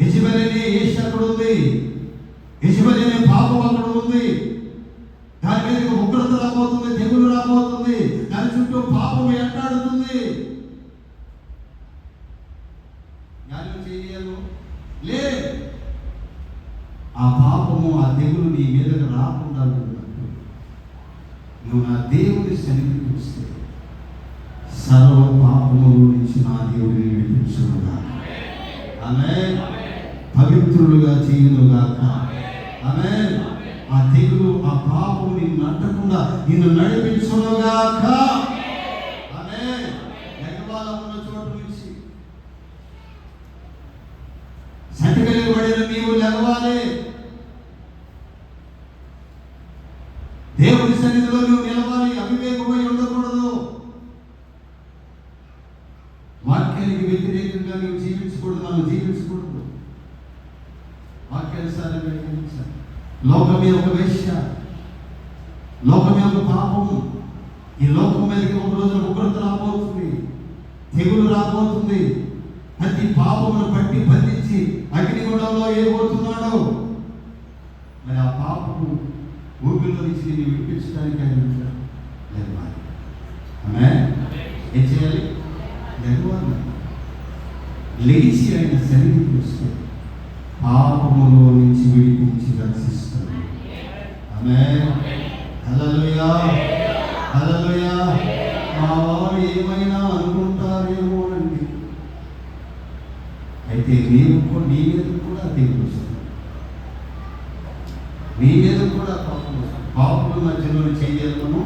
యజమని అనే ఏష్ అక్కడ ఉంది. యజమని అనే పాపం అక్కడ ఉంది. దాని మీద ఉగ్రత రాబోతుంది తెగులు రాబోతుంది. దాని చుట్టూ పాపం ఎంటాడుతుంది జ్ఞానం చేయను లే! ఆ పాపము ఆ తెగులు నీ మీదకి రాకుండా నువ్వు నా దేవుని సన్నిధికి వస్తే సర్వ పాపము నుంచి నా దేవుడిని విడిపించునుగా ఆమె పవిత్రులుగా చేయునుగాక ఆమె ఆ తెగులు ఆ పాపము నిన్ను అంటకుండా నిన్ను నడిపించునుగాక. ఆమె ఎగవాలన్న చోటు నుంచి. నీవు లెగవాలి దేవుని సన్నిధిలో నువ్వు నిలవాలి అవివేకమై ఉండకూడదు. వాక్యానికి వ్యతిరేకంగా నువ్వు జీవించకూడదు మనం జీవించకూడదు. వాక్యానుసారంగా జీవించాలి లోకమే ఒక వేశ్య లోకమే ఒక పాపము ఈ లోకం మీదకి ఒక రోజున ఉగ్రత రాబోతుంది. తెగులు రాబోతుంది. ప్రతి పాపమును పట్టి బంధించి అగ్నిగుండంలో ఏబోతున్నాడు మరి ఆ పాపము ఊపిరిలో నుంచి నేను విడిపించడానికి ఆయన. లేవాలి ఆమె ఏం చేయాలి? లేవాలి లేచి ఆయన వస్తే పాపములో నుంచి విడిపించి రక్షిస్తాడు ఆమె హల్లెలూయా హల్లెలూయా మా వారు ఏమైనా అనుకుంటారేమో అండి. అయితే నీవు కూడా నీ మీద కూడా తెగులు వస్తుంది నీ మీద కూడా పాపం వస్తుంది పాపల మధ్యలో చేయగలము?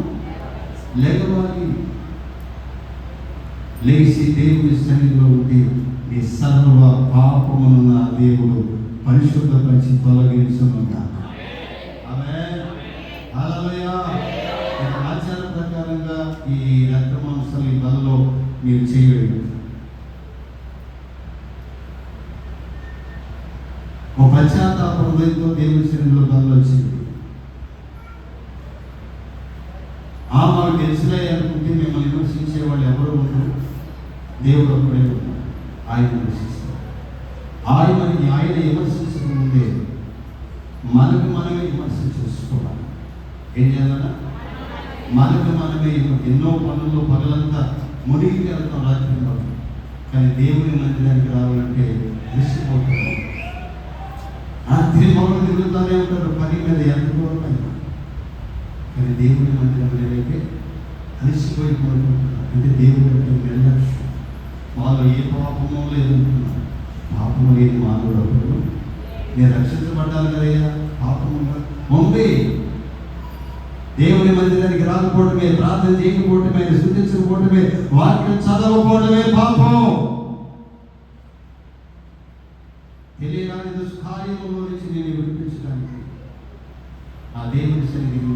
లేకపోతే లేచి దేవుని సన్నిధిలో ఉంటే నీ సర్వ పాపమున్న దేవుడు దేవుడు పరిశుద్ధపరిచి తొలగించునుగా ఆచార ప్రకారంగా ఈ రక్త మాంసాలు ఈ బలలో మీరు చేయలేదు. ఒక పశ్చాత్తాప హృదయంతో దేవుని శరీరంలో బలలో వచ్చింది. ఆ మాకు తెలిసినా అనుకుంటే మిమ్మల్ని విమర్శించే వాళ్ళు ఎవరు ఉండరు. దేవుడు ఒక్కడే ఉన్నారు ఆయన విమర్శిస్తాడు. ఆయనని ఆయన విమర్శించడం ముందే మనకు మనమే విమర్శ చేసుకోవాలి. ఏం చేయాలన్నా? మనకు మనమే ఎన్నో పనుల్లో పనులంతా మునిగి వెళ్తాం రాత్రిలో కానీ దేవుని మందిరానికి రావాలంటే విసిపోతున్నాం రాత్రి మౌనం తిరుగుతూనే ఉంటారు పని మీద ఎంత దూరం అయినా. కానీ దేవుని మందిరంలోకి అలసిపోయి కోరుకుంటున్నారు అంటే దేవుడు అంటే నిర్లక్ష్యం. వాళ్ళు ఏ పాపమో లేదంటున్నారు పాపము లేని మానవుడు అప్పుడు నేను రక్షించబడ్డాను కదయ్యా పాపముగా ఉంది దేవుని మందిరానికి రాకపోవడమే ప్రార్థన చేయకపోవడమే స్థుతించకపోవడమే వాక్యం చదవకపోవడమే పాపం. తెలియరాని దుష్కార్యములో నుంచి నేను విడిపించడానికి ఆ దేవుని సన్నిధిలో